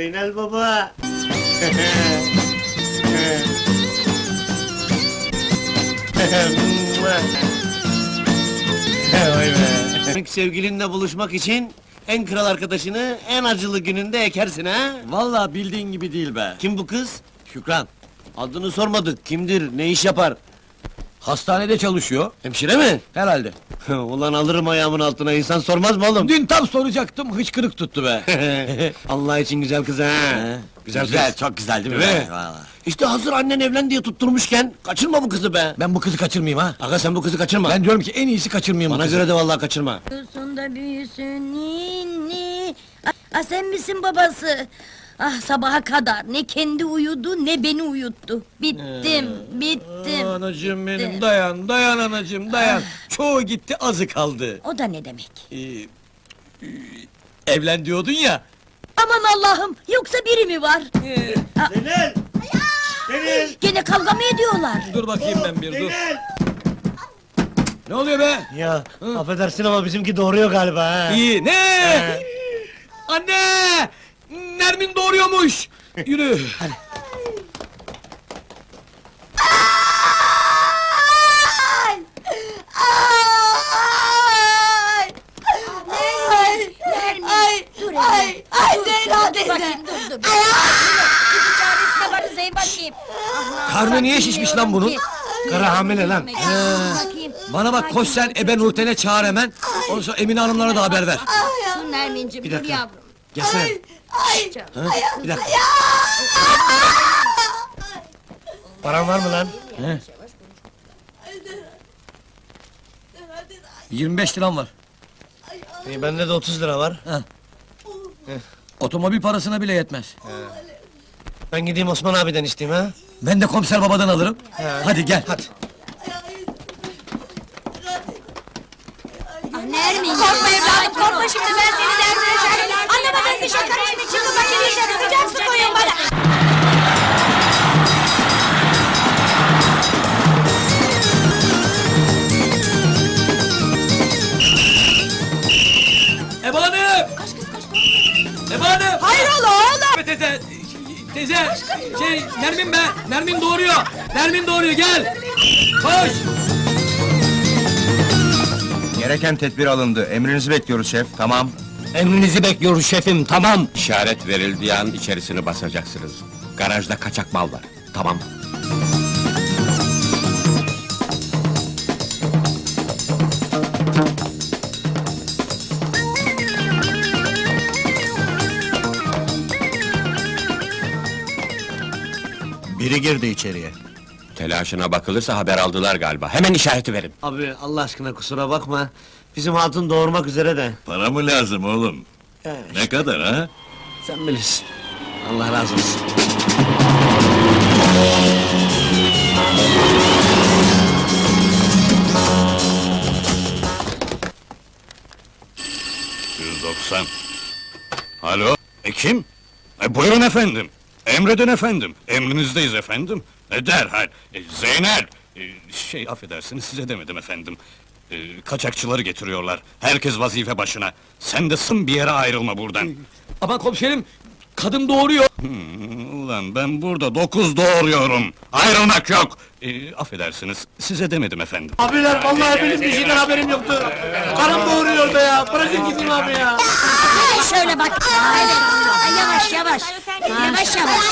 Zeynel baba. Vay be. Sevgilinle buluşmak için en kral arkadaşını en acılı gününde ekersin ha? Vallahi bildiğin gibi değil be. Kim bu kız? Şükran, Adını sormadık. Kimdir? Ne iş yapar? Hastanede çalışıyor. Hemşire mi? Herhalde. Ulan alırım ayağımın altına. İnsan sormaz mı oğlum? Dün tam soracaktım, hıçkırık tuttu be. Allah için güzel kız ha. Güzel, güzel, kız. çok güzel değil mi? Değil be? mi? Vallahi. İşte hazır annen evlen diye tutturmuşken kaçırma bu kızı be. Ben bu kızı kaçırmayayım ha. Aga sen bu kızı kaçırma. Ben diyorum ki en iyisi kaçırmayayım bu Bana kızı. göre de vallahi kaçırma. Büyüsün de büyüsün ninni. Ah, sen misin babası? Ah sabaha kadar ne kendi uyudu ne beni uyuttu. Bittim, bittim. Anacığım benim dayan, dayan anacığım dayan. Çoğu gitti, azı kaldı. O da ne demek? Ee, e, evlen diyordun ya. Aman Allah'ım yoksa biri mi var? Zeynel! Zeynel! Gene kavga mı ediyorlar? Dur bakayım ben bir dur. Ne oluyor be? Ya affedersin ama bizimki doğuruyor galiba ha. İyi, ne? Anne! Nermin doğuruyormuş. Yürü. Ay! Ay! Ay! Ay! Dur ay! Ay Zeyno teyze! Bakayım dur dur. Gidin çaresine bakın Zeyn bakayım. Karnı niye şişmiş lan bunun? Kara hamile lan. Bakayım. Bana bak koş sen Ebe Nurten'e çağır hemen. Ondan sonra Emine Hanımlara da haber ver. Dur Nermin'cim Bir dur dakika. yavrum. Gelsene. Ha? Bir dakika. Paran var mı lan? 25 liram var. Ee, bende de 30 lira var. Otomobil parasına bile yetmez. Ben gideyim Osman abiden isteyeyim ha. Ben de komiser babadan alırım. Hadi gel. Hadi. Teyze, şey, Nermin be, Nermin doğuruyor, Nermin doğuruyor, gel! Koş! Gereken tedbir alındı. Emrinizi bekliyoruz şef. Tamam. Emrinizi bekliyoruz şefim tamam. İşaret verildiği an içerisini basacaksınız. Garajda kaçak mal var. Tamam. Girdi içeriye. Telaşına bakılırsa haber aldılar galiba. Hemen işareti verin. Abi Allah aşkına kusura bakma. Bizim hatun doğurmak üzere de. Para mı lazım oğlum? Ya, Ne kadar ha? sen bilirsin. Allah razı olsun. ...190. Alo, e kim? E, buyurun efendim. Emredin efendim. Emrinizdeyiz efendim. E, derhal. E, Zeynel. E, şey affedersiniz size demedim efendim. E, kaçakçıları getiriyorlar. Herkes vazife başına. Sen de sın bir yere ayrılma buradan. Aman komiserim, kadın doğuruyor. Hmm, Ulan ben burada dokuz doğuruyorum. Ayrılmak yok. E, affedersiniz size demedim efendim. Abiler vallahi benim bir şeyden haberim yoktu. Karım doğuruyor be ya. Bırakın gideyim abi ya. Ay, Şöyle bak. Evet. Yavaş yavaş. Yavaş yavaş.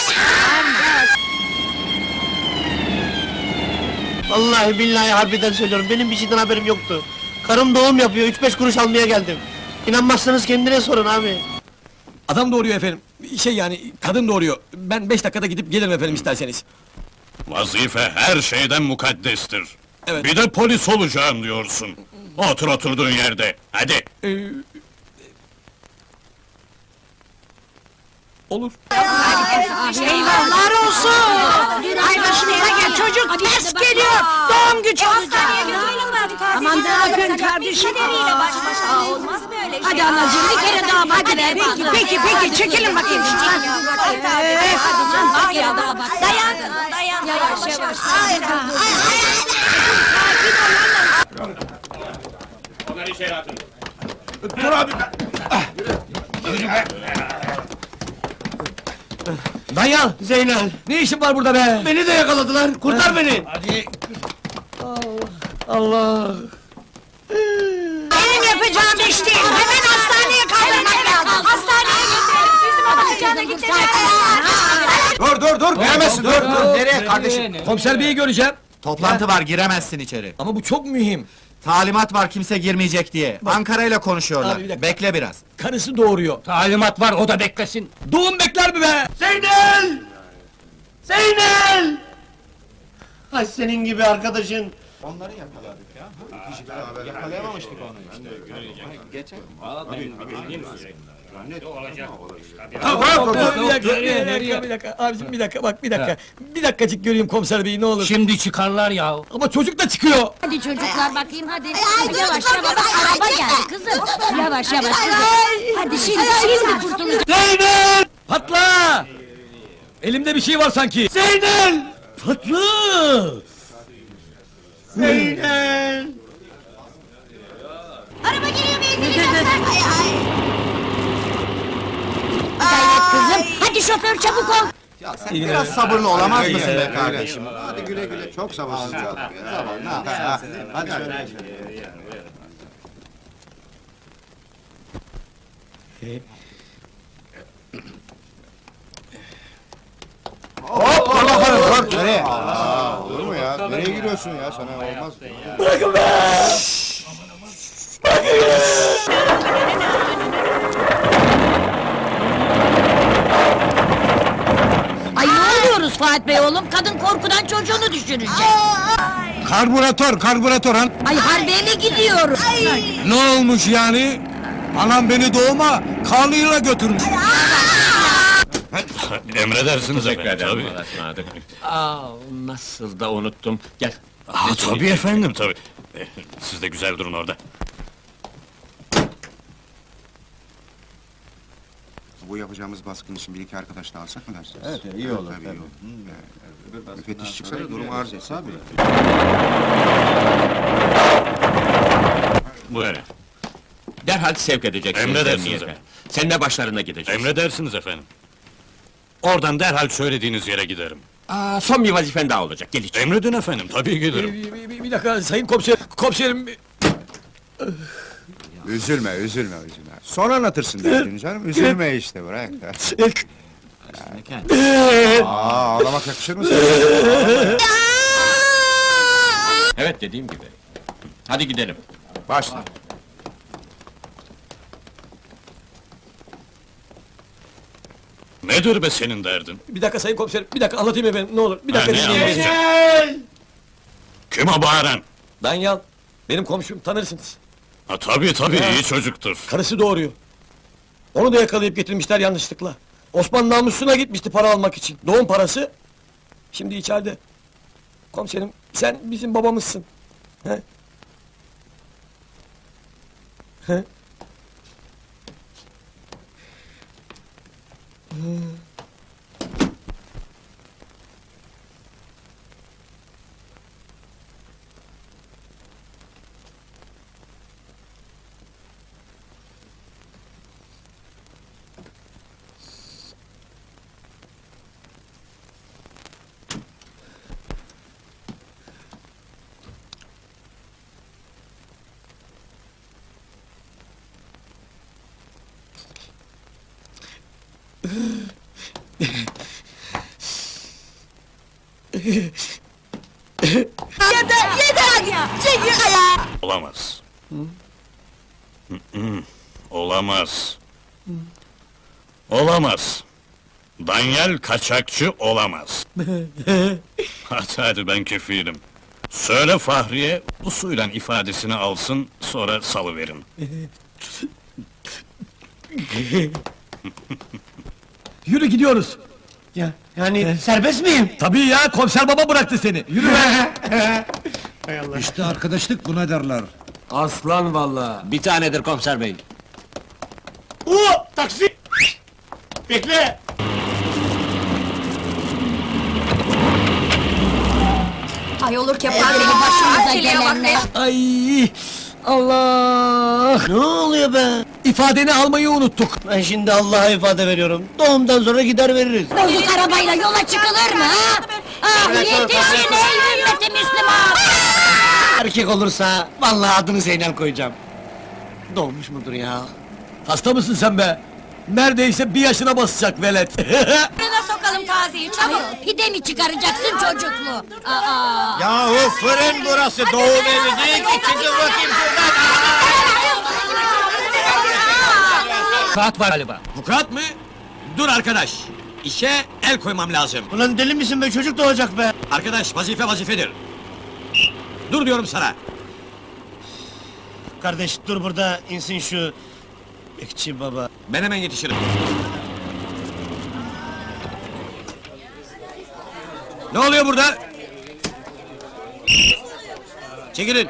Vallahi billahi harbiden söylüyorum. Benim bir şeyden haberim yoktu. Karım doğum yapıyor. Üç beş kuruş almaya geldim. İnanmazsanız kendine sorun abi. Adam doğuruyor efendim. Şey yani, kadın doğuruyor. Ben beş dakikada gidip gelirim efendim isterseniz. Vazife her şeyden mukaddestir. Evet. Bir de polis olacağım diyorsun. Otur oturduğun yerde. Hadi. Ee, Olur. Eyvallah olsun. Ay başımıza gel çocuk. Ters geliyor. Doğum gücü olacak. Aman öpün kardeşim. olmaz böyle Hadi anacığım bir kere daha hadi ver. Peki peki peki. Çekelim bakayım. Şuradan. Bak ya dayan kızım dayan. Yavaş yavaş. Ay, ay, Danyal! Zeynel. Ne işin var burada be? Beni de yakaladılar. Kurtar beni. Hadi. Allah! Benim yapacağım iş değil. Hemen hastaneye kaldırmak lazım. Hastaneye götürelim. Bizim bakacağına gidelim. Dur dur dur giremezsin dur dur. Nereye kardeşim? Komiser beyi göreceğim. Toplantı var giremezsin içeri. Ama bu çok mühim. Talimat var kimse girmeyecek diye. Ankara ile konuşuyorlar. Abi, bir dakika. Bekle biraz. Karısı doğuruyor. Talimat var, o da beklesin. Doğum bekler mi be? Zeynel! Zeynel! Ay senin gibi arkadaşın. Bir dakika, bir dakika, bir dakika. Abicim bir dakika, bak bir dakika. Bir dakikacık göreyim komiser beyi ne olur. Şimdi çıkarlar ya. Ama çocuk da çıkıyor. Hadi çocuklar bakayım hadi. yavaş yavaş araba geldi kızım. Yavaş yavaş kızım. Hadi şimdi şimdi kurtulacağız. Zeynel! Patla! Elimde bir şey var sanki. Zeynel! Patla! Zeynel! Araba geliyor benzinli Gayret kızım. Hadi şoför çabuk ol. Ya sen biraz sabırlı olamaz mısın be kardeşim? Hadi güle güle çok sabırsız çok. Zavallı ne yapsın? Hadi şöyle. Hop bakalım dur. Nereye? Aa, olur mu ya? Nereye giriyorsun ya? Sana olmaz. Ay oluyoruz Fuat Bey oğlum? Kadın korkudan çocuğunu düşürecek. Karbüratör karbüratör han. Ay harbiye mi gidiyoruz? Ne olmuş yani? Anam beni doğuma karnıyla götürmüş. Emredersiniz efendim, tabii. Aa, nasıl da unuttum. Gel. Aa, tabii efendim, tabii. Eh, Siz de güzel durun orada. Bu yapacağımız baskın için bir iki arkadaş da alsak mı dersiniz? Evet, iyi olur, Tabii, tabii. iyi olur. Müfettiş çıksa da durumu arz etse abi. Buyurun. Derhal sevk edeceksiniz Emredersiniz emniyete. efendim. Sen de başlarına gideceksin. Emredersiniz efendim. Oradan derhal söylediğiniz yere giderim. Aa, son bir vazifen daha olacak. Gel içeri. Emredin efendim, tabii giderim. bir, bir- bir- bir dakika sayın komiser, komiserim. Üzülme, üzülme, üzülme. Sonra anlatırsın derdini canım. Üzülme işte bırak. Aa, ağlamak yakışır mı sana? Evet dediğim gibi. Hadi gidelim. Başla. Nedir be senin derdin? Bir dakika sayın komiserim, bir dakika anlatayım efendim ne olur. Bir dakika Ha, ne dinleyin beni. anlatacak? Zeynel! Kim o bağıran? Danyal, benim komşum tanırsınız. Ha tabii tabii, iyi çocuktur. Karısı doğuruyor. Onu da yakalayıp getirmişler yanlışlıkla. Osman namusuna gitmişti para almak için. Doğum parası. Şimdi içeride. Komiserim sen bizim babamızsın. He? He? Olamaz. Hı-hı. Olamaz. Olamaz. Danyal kaçakçı olamaz. hadi hadi ben kefilim. Söyle Fahriye bu suyla ifadesini alsın sonra salıverin. Yürü gidiyoruz. Ya, yani serbest miyim? Tabii ya komiser baba bıraktı seni. Yürü be. İşte arkadaşlık buna derler. Aslan vallahi. Bir tanedir komiser bey. Oo, taksi! Bekle! Ay olur ki başımıza gelenler. Ay Allah! Ne oluyor be? İfadeni almayı unuttuk. Ben şimdi Allah'a ifade veriyorum. Doğumdan sonra gider veririz. Bozuk arabayla yola çıkılır mı ha? Ah yetişin ey ümmeti Müslüman! Erkek olursa vallahi adını Zeynel koyacağım. Doğmuş mudur ya? Hasta mısın sen be? Neredeyse bir yaşına basacak velet. Fırına sokalım taziyi çabuk. Pide mi çıkaracaksın çocuklu? Aa! Yahu fırın burası doğum evi değil ki çıkın bakayım. Vukuat var galiba. Vukuat mı? Dur arkadaş. İşe el koymam lazım. Ulan deli misin be çocuk doğacak be. Arkadaş vazife vazifedir. Dur diyorum sana. Kardeş dur burada insin şu bekçi baba. Ben hemen yetişirim. Ne oluyor burada? Çekilin.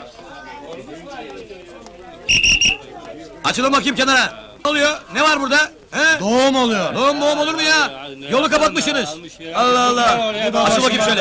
Açılın bakayım kenara. Ne oluyor? Ne var burada? He? Doğum oluyor. Doğum boğum olur mu ya? Yolu kapatmışsınız. Allah Allah. Açıl bakayım şöyle.